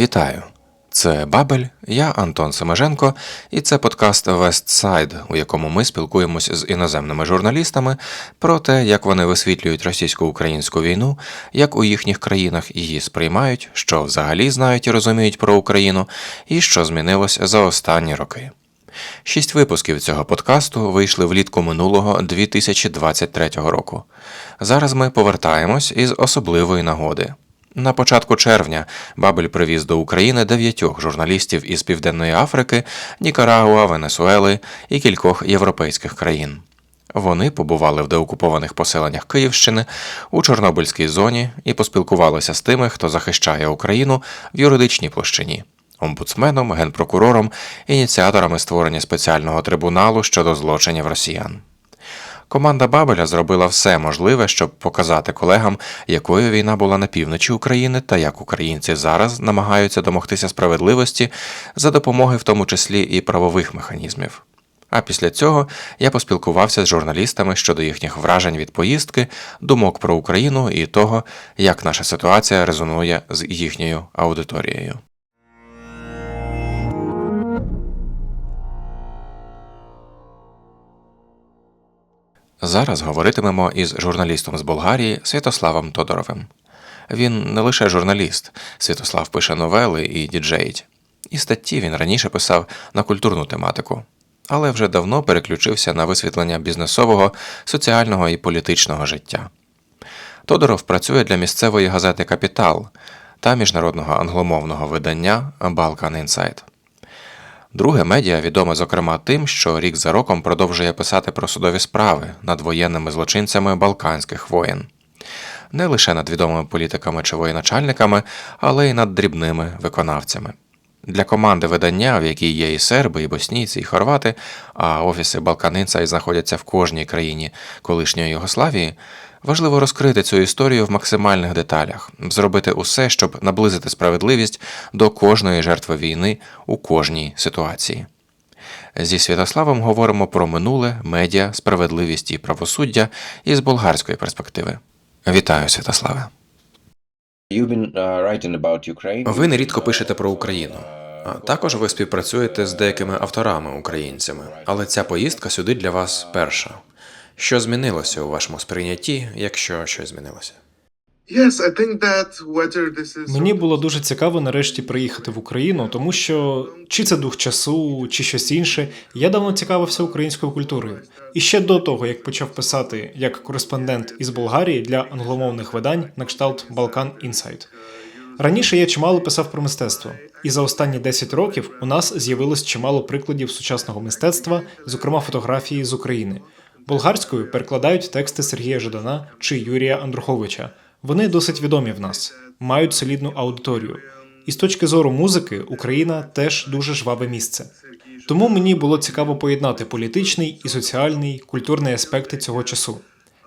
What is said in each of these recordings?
Вітаю! Це Бабель, я Антон Семеженко, і це подкаст Westside, у якому ми спілкуємось з іноземними журналістами про те, як вони висвітлюють російсько-українську війну, як у їхніх країнах її сприймають, що взагалі знають і розуміють про Україну, і що змінилось за останні роки. Шість випусків цього подкасту вийшли влітку минулого 2023 року. Зараз ми повертаємось із особливої нагоди. На початку червня Бабель привіз до України дев'ятьох журналістів із Південної Африки, Нікарагуа, Венесуели і кількох європейських країн. Вони побували в деокупованих поселеннях Київщини у Чорнобильській зоні і поспілкувалися з тими, хто захищає Україну в юридичній площині омбудсменом, генпрокурором, ініціаторами створення спеціального трибуналу щодо злочинів росіян. Команда Бабеля зробила все можливе, щоб показати колегам, якою війна була на півночі України та як українці зараз намагаються домогтися справедливості за допомогою в тому числі і правових механізмів. А після цього я поспілкувався з журналістами щодо їхніх вражень від поїздки, думок про Україну і того, як наша ситуація резонує з їхньою аудиторією. Зараз говоритимемо із журналістом з Болгарії Святославом Тодоровим. Він не лише журналіст, Святослав пише новели і діджеїть. І статті він раніше писав на культурну тематику, але вже давно переключився на висвітлення бізнесового, соціального і політичного життя. Тодоров працює для місцевої газети Капітал та міжнародного англомовного видання Balkan Insight. Друге медіа відоме зокрема тим, що рік за роком продовжує писати про судові справи над воєнними злочинцями балканських воєн. Не лише над відомими політиками чи воєначальниками, але й над дрібними виконавцями. Для команди видання, в якій є і серби, і боснійці, і хорвати, а офіси Балканинця знаходяться в кожній країні колишньої Югославії, важливо розкрити цю історію в максимальних деталях, зробити усе, щоб наблизити справедливість до кожної жертви війни у кожній ситуації. Зі Святославом говоримо про минуле, медіа, справедливість і правосуддя із болгарської перспективи. Вітаю, Святославе! Ви нерідко пишете про Україну. А також ви співпрацюєте з деякими авторами українцями, але ця поїздка сюди для вас перша. Що змінилося у вашому сприйнятті, якщо щось змінилося? Мені було дуже цікаво нарешті приїхати в Україну, тому що чи це дух часу, чи щось інше, я давно цікавився українською культурою. І ще до того, як почав писати як кореспондент із Болгарії для англомовних видань на кшталт Balkan Insight. Раніше я чимало писав про мистецтво, і за останні 10 років у нас з'явилось чимало прикладів сучасного мистецтва, зокрема фотографії з України. Болгарською перекладають тексти Сергія Жадана чи Юрія Андруховича. Вони досить відомі в нас, мають солідну аудиторію. І з точки зору музики, Україна теж дуже жваве місце. Тому мені було цікаво поєднати політичний і соціальний, культурний аспекти цього часу.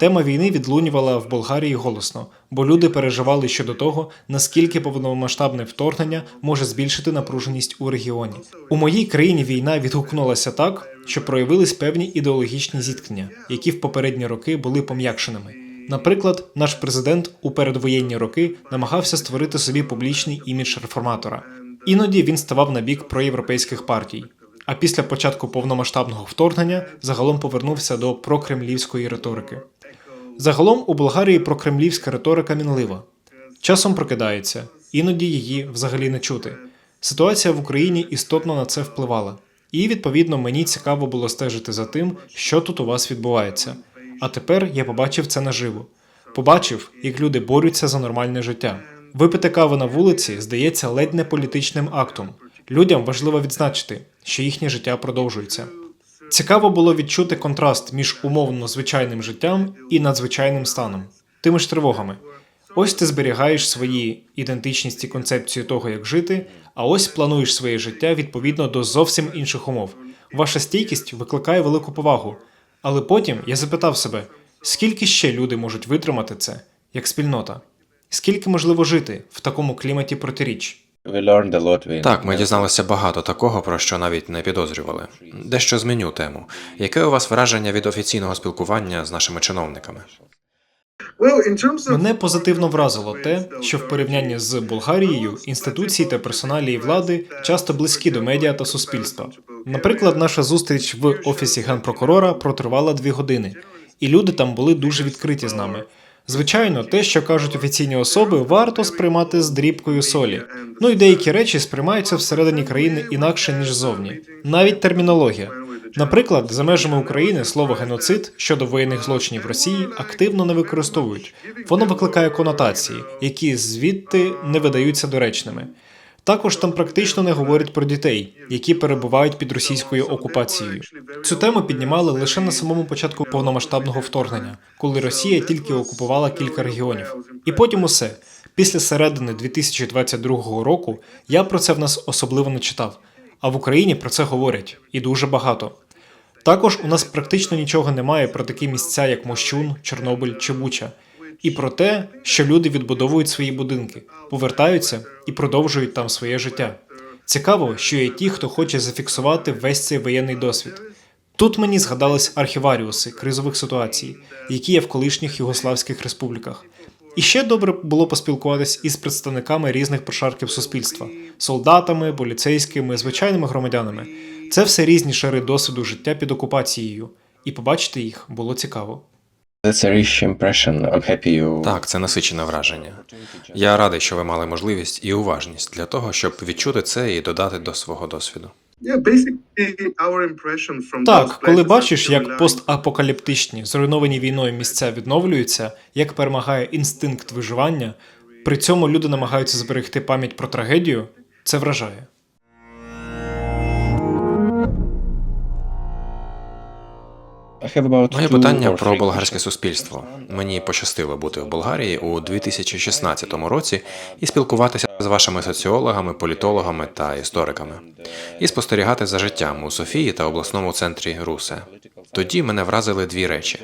Тема війни відлунювала в Болгарії голосно, бо люди переживали щодо того, наскільки повномасштабне вторгнення може збільшити напруженість у регіоні. У моїй країні війна відгукнулася так, що проявились певні ідеологічні зіткнення, які в попередні роки були пом'якшеними. Наприклад, наш президент у передвоєнні роки намагався створити собі публічний імідж реформатора. Іноді він ставав на бік проєвропейських партій. А після початку повномасштабного вторгнення загалом повернувся до прокремлівської риторики. Загалом у Болгарії прокремлівська риторика мінлива. Часом прокидається, іноді її взагалі не чути. Ситуація в Україні істотно на це впливала, і відповідно мені цікаво було стежити за тим, що тут у вас відбувається. А тепер я побачив це наживо. Побачив, як люди борються за нормальне життя. Випити каву на вулиці здається ледь не політичним актом. Людям важливо відзначити, що їхнє життя продовжується. Цікаво було відчути контраст між умовно звичайним життям і надзвичайним станом, тими ж тривогами. Ось ти зберігаєш свої ідентичність і концепцію того, як жити, а ось плануєш своє життя відповідно до зовсім інших умов. Ваша стійкість викликає велику повагу. Але потім я запитав себе, скільки ще люди можуть витримати це як спільнота? Скільки можливо жити в такому кліматі протиріч? Так, ми дізналися багато такого, про що навіть не підозрювали. Дещо зміню тему. Яке у вас враження від офіційного спілкування з нашими чиновниками? Мене позитивно вразило те, що в порівнянні з Болгарією інституції та персоналії влади часто близькі до медіа та суспільства. Наприклад, наша зустріч в офісі генпрокурора протривала дві години, і люди там були дуже відкриті з нами. Звичайно, те, що кажуть офіційні особи, варто сприймати з дрібкою солі. Ну і деякі речі сприймаються всередині країни інакше ніж зовні. Навіть термінологія. Наприклад, за межами України слово геноцид щодо воєнних злочинів Росії активно не використовують. Воно викликає конотації, які звідти не видаються доречними. Також там практично не говорять про дітей, які перебувають під російською окупацією. Цю тему піднімали лише на самому початку повномасштабного вторгнення, коли Росія тільки окупувала кілька регіонів. І потім усе. Після середини 2022 року я про це в нас особливо не читав. А в Україні про це говорять і дуже багато. Також у нас практично нічого немає про такі місця, як Мощун, Чорнобиль чи Буча, і про те, що люди відбудовують свої будинки, повертаються і продовжують там своє життя. Цікаво, що є ті, хто хоче зафіксувати весь цей воєнний досвід. Тут мені згадались архіваріуси кризових ситуацій, які є в колишніх югославських республіках. І ще добре було поспілкуватись із представниками різних прошарків суспільства солдатами, поліцейськими, звичайними громадянами. Це все різні шари досвіду життя під окупацією, і побачити їх було цікаво. That's a rich impression. I'm happy you. Так, це насичене враження. Я радий, що ви мали можливість і уважність для того, щоб відчути це і додати до свого досвіду. Так, коли бачиш, як постапокаліптичні, зруйновані війною місця відновлюються, як перемагає інстинкт виживання, при цьому люди намагаються зберегти пам'ять про трагедію, це вражає. Моє питання про болгарське суспільство. Мені пощастило бути в Болгарії у 2016 році і спілкуватися з вашими соціологами, політологами та істориками, і спостерігати за життям у Софії та обласному центрі Русе. Тоді мене вразили дві речі: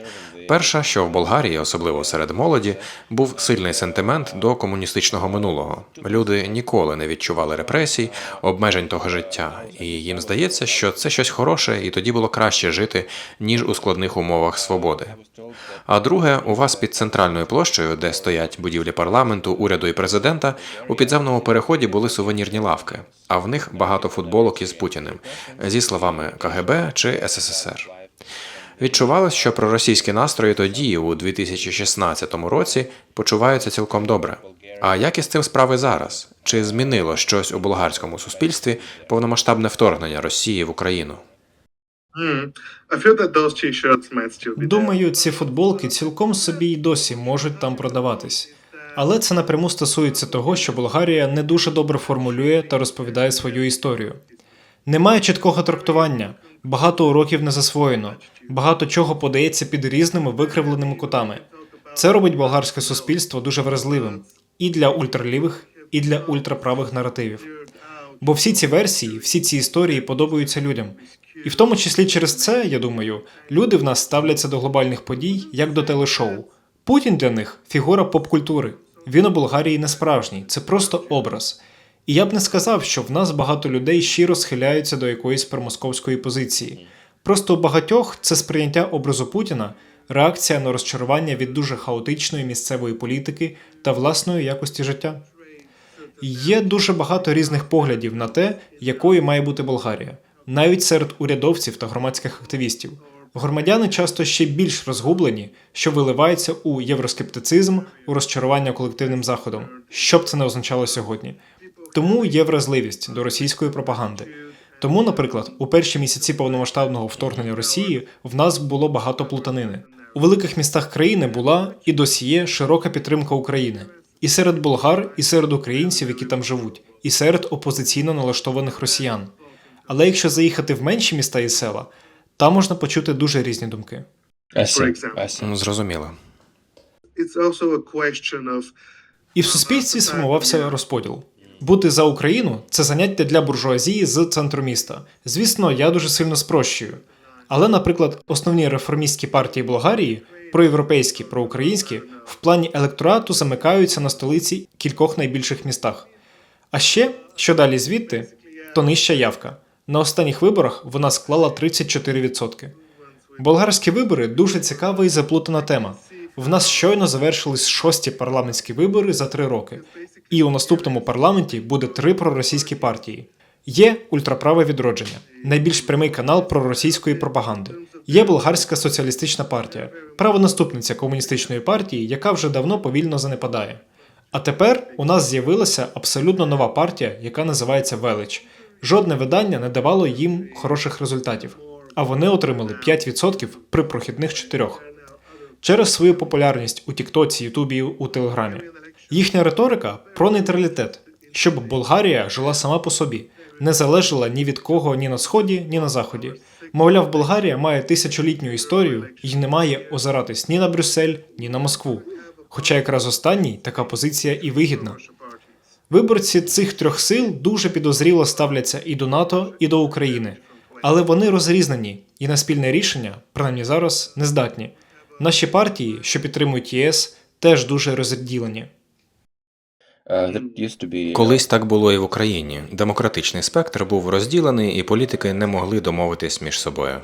перша, що в Болгарії, особливо серед молоді, був сильний сентимент до комуністичного минулого. Люди ніколи не відчували репресій, обмежень того життя, і їм здається, що це щось хороше, і тоді було краще жити, ніж у складних умовах свободи. А друге, у вас під центральною площею, де стоять будівлі парламенту, уряду і президента, у підземному переході були сувенірні лавки, а в них багато футболок із Путіним зі словами КГБ чи СССР. Відчувалось, що проросійські настрої тоді, у 2016 році, почуваються цілком добре. А як із цим справи зараз? Чи змінило щось у болгарському суспільстві повномасштабне вторгнення Росії в Україну? Думаю, ці футболки цілком собі й досі можуть там продаватись. Але це напряму стосується того, що Болгарія не дуже добре формулює та розповідає свою історію. Немає чіткого трактування, багато уроків не засвоєно, багато чого подається під різними викривленими кутами. Це робить болгарське суспільство дуже вразливим і для ультралівих, і для ультраправих наративів. Бо всі ці версії, всі ці історії подобаються людям. І в тому числі через це, я думаю, люди в нас ставляться до глобальних подій як до телешоу. Путін для них фігура поп-культури. Він у Болгарії не справжній, це просто образ. І я б не сказав, що в нас багато людей щиро схиляються до якоїсь промосковської позиції. Просто у багатьох це сприйняття образу Путіна, реакція на розчарування від дуже хаотичної місцевої політики та власної якості життя. Є дуже багато різних поглядів на те, якою має бути Болгарія, навіть серед урядовців та громадських активістів. Громадяни часто ще більш розгублені, що виливається у євроскептицизм, у розчарування колективним заходом, що б це не означало сьогодні. Тому є вразливість до російської пропаганди. Тому, наприклад, у перші місяці повномасштабного вторгнення Росії в нас було багато плутанини. У великих містах країни була і досі є широка підтримка України і серед болгар, і серед українців, які там живуть, і серед опозиційно налаштованих росіян. Але якщо заїхати в менші міста і села, там можна почути дуже різні думки. Ну, Зрозуміло. І в суспільстві сформувався розподіл. Бути за Україну це заняття для буржуазії з центру міста. Звісно, я дуже сильно спрощую. Але, наприклад, основні реформістські партії Болгарії, проєвропейські, проукраїнські, в плані електорату замикаються на столиці кількох найбільших містах. А ще, що далі звідти, то нижча явка. На останніх виборах вона склала 34%. Болгарські вибори дуже цікава і заплутана тема. В нас щойно завершились шості парламентські вибори за три роки, і у наступному парламенті буде три проросійські партії. Є ультраправе відродження, найбільш прямий канал проросійської пропаганди. Є болгарська соціалістична партія, правонаступниця комуністичної партії, яка вже давно повільно занепадає. А тепер у нас з'явилася абсолютно нова партія, яка називається Велич. Жодне видання не давало їм хороших результатів, а вони отримали 5% при прохідних 4%. Через свою популярність у Тіктоці, Ютубі у Телеграмі. Їхня риторика про нейтралітет, щоб Болгарія жила сама по собі, не залежала ні від кого ні на сході, ні на заході. Мовляв, Болгарія має тисячолітню історію і не має озиратись ні на Брюссель, ні на Москву. Хоча якраз останній така позиція і вигідна. Виборці цих трьох сил дуже підозріло ставляться і до НАТО, і до України, але вони розрізнені і на спільне рішення, принаймні зараз, не здатні. Наші партії, що підтримують ЄС, теж дуже розділені. To be. Колись так було і в Україні. Демократичний спектр був розділений, і політики не могли домовитись між собою.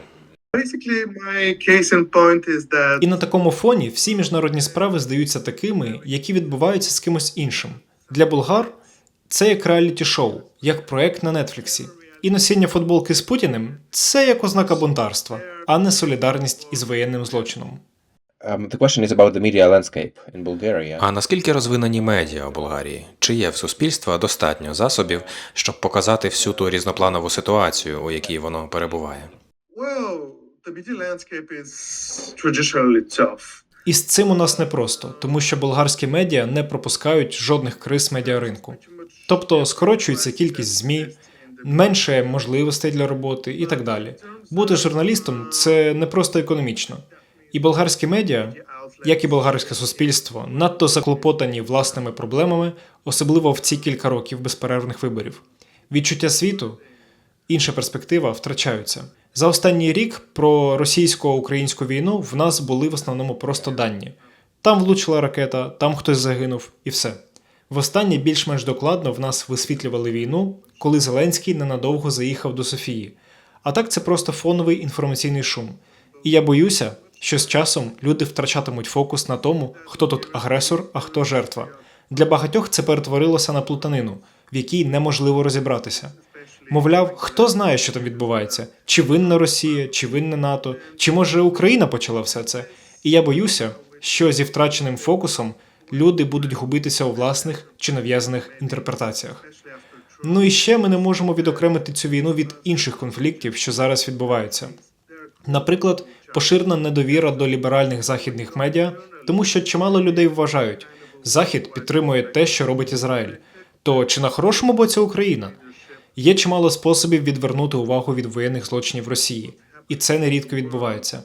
І на такому фоні всі міжнародні справи здаються такими, які відбуваються з кимось іншим. Для болгар це як реаліті-шоу, як проект на Нетфліксі. І носіння футболки з Путіним це як ознака бунтарства, а не солідарність із воєнним злочином. А наскільки розвинені медіа у Болгарії? Чи є в суспільства достатньо засобів, щоб показати всю ту різнопланову ситуацію, у якій воно перебуває? well, the media landscape is traditionally tough. І з цим у нас непросто, тому що болгарські медіа не пропускають жодних криз медіаринку. Тобто скорочується кількість ЗМІ, менше можливостей для роботи і так далі. Бути журналістом це не просто економічно. І болгарські медіа, як і болгарське суспільство, надто заклопотані власними проблемами, особливо в ці кілька років безперервних виборів. Відчуття світу, інша перспектива втрачаються. За останній рік про російсько-українську війну в нас були в основному просто дані. Там влучила ракета, там хтось загинув, і все. Востаннє більш-менш докладно в нас висвітлювали війну, коли Зеленський ненадовго заїхав до Софії. А так це просто фоновий інформаційний шум. І я боюся, що з часом люди втрачатимуть фокус на тому, хто тут агресор, а хто жертва. Для багатьох це перетворилося на плутанину, в якій неможливо розібратися. Мовляв, хто знає, що там відбувається? Чи винна Росія, чи винна НАТО, чи може Україна почала все це? І я боюся, що зі втраченим фокусом люди будуть губитися у власних чи нав'язаних інтерпретаціях. Ну і ще ми не можемо відокремити цю війну від інших конфліктів, що зараз відбуваються. Наприклад, поширена недовіра до ліберальних західних медіа, тому що чимало людей вважають, Захід підтримує те, що робить Ізраїль. То чи на хорошому боці Україна? Є чимало способів відвернути увагу від воєнних злочинів Росії, і це нерідко відбувається.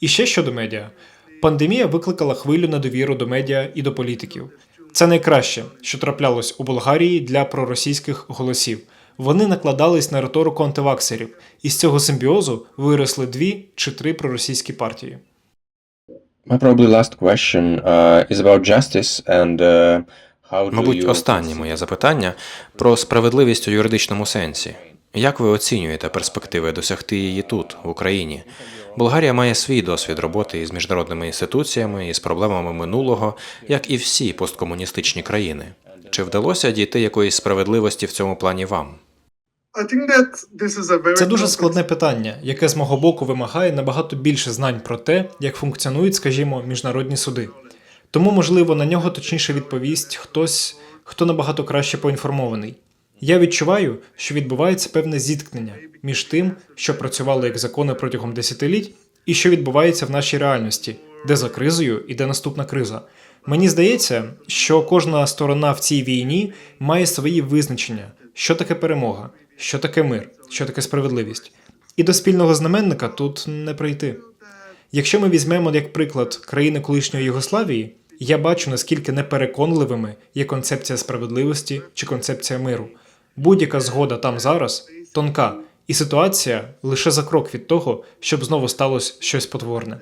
І ще щодо медіа. Пандемія викликала хвилю недовіру до медіа і до політиків. Це найкраще, що траплялось у Болгарії для проросійських голосів. Вони накладались на риторику антиваксерів, і з цього симбіозу виросли дві чи три проросійські партії. My probably last question uh, is about justice and uh, how Мабуть, останнє моє запитання про справедливість у юридичному сенсі. Як ви оцінюєте перспективи досягти її тут, в Україні? Болгарія має свій досвід роботи із міжнародними інституціями і з проблемами минулого, як і всі посткомуністичні країни. Чи вдалося дійти якоїсь справедливості в цьому плані вам? Це дуже складне питання, яке з мого боку вимагає набагато більше знань про те, як функціонують, скажімо, міжнародні суди. Тому, можливо, на нього точніше відповість хтось, хто набагато краще поінформований. Я відчуваю, що відбувається певне зіткнення між тим, що працювало як закони протягом десятиліть, і що відбувається в нашій реальності, де за кризою іде наступна криза. Мені здається, що кожна сторона в цій війні має свої визначення, що таке перемога, що таке мир, що таке справедливість. І до спільного знаменника тут не прийти. Якщо ми візьмемо як приклад країни колишньої Югославії, я бачу наскільки непереконливими є концепція справедливості чи концепція миру. Будь-яка згода там зараз тонка, і ситуація лише за крок від того, щоб знову сталося щось потворне.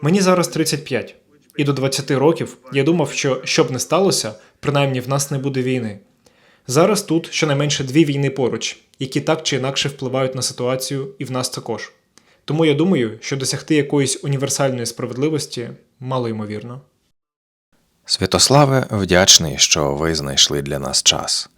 Мені зараз 35, і до 20 років я думав, що щоб не сталося, принаймні в нас не буде війни. Зараз тут щонайменше дві війни поруч, які так чи інакше впливають на ситуацію і в нас також. Тому я думаю, що досягти якоїсь універсальної справедливості мало ймовірно. Святославе, вдячний, що ви знайшли для нас час.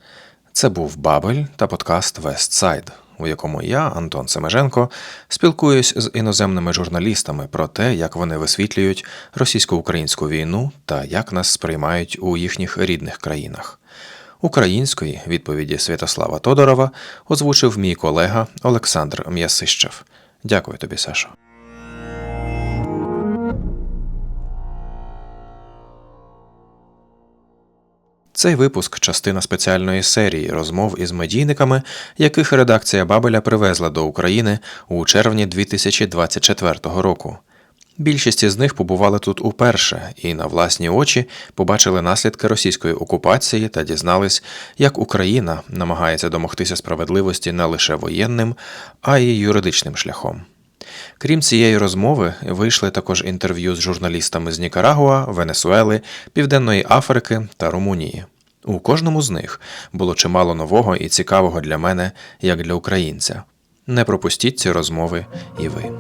Це був Бабель та подкаст Вестсайд, у якому я, Антон Семеженко, спілкуюсь з іноземними журналістами про те, як вони висвітлюють російсько-українську війну та як нас сприймають у їхніх рідних країнах. Української відповіді Святослава Тодорова озвучив мій колега Олександр М'ясищев. Дякую тобі, Сашо. Цей випуск частина спеціальної серії розмов із медійниками, яких редакція Бабеля привезла до України у червні 2024 року. Більшість із них побували тут уперше і на власні очі побачили наслідки російської окупації та дізнались, як Україна намагається домогтися справедливості не лише воєнним, а й юридичним шляхом. Крім цієї розмови, вийшли також інтерв'ю з журналістами з Нікарагуа, Венесуели, Південної Африки та Румунії. У кожному з них було чимало нового і цікавого для мене, як для українця. Не пропустіть ці розмови і ви.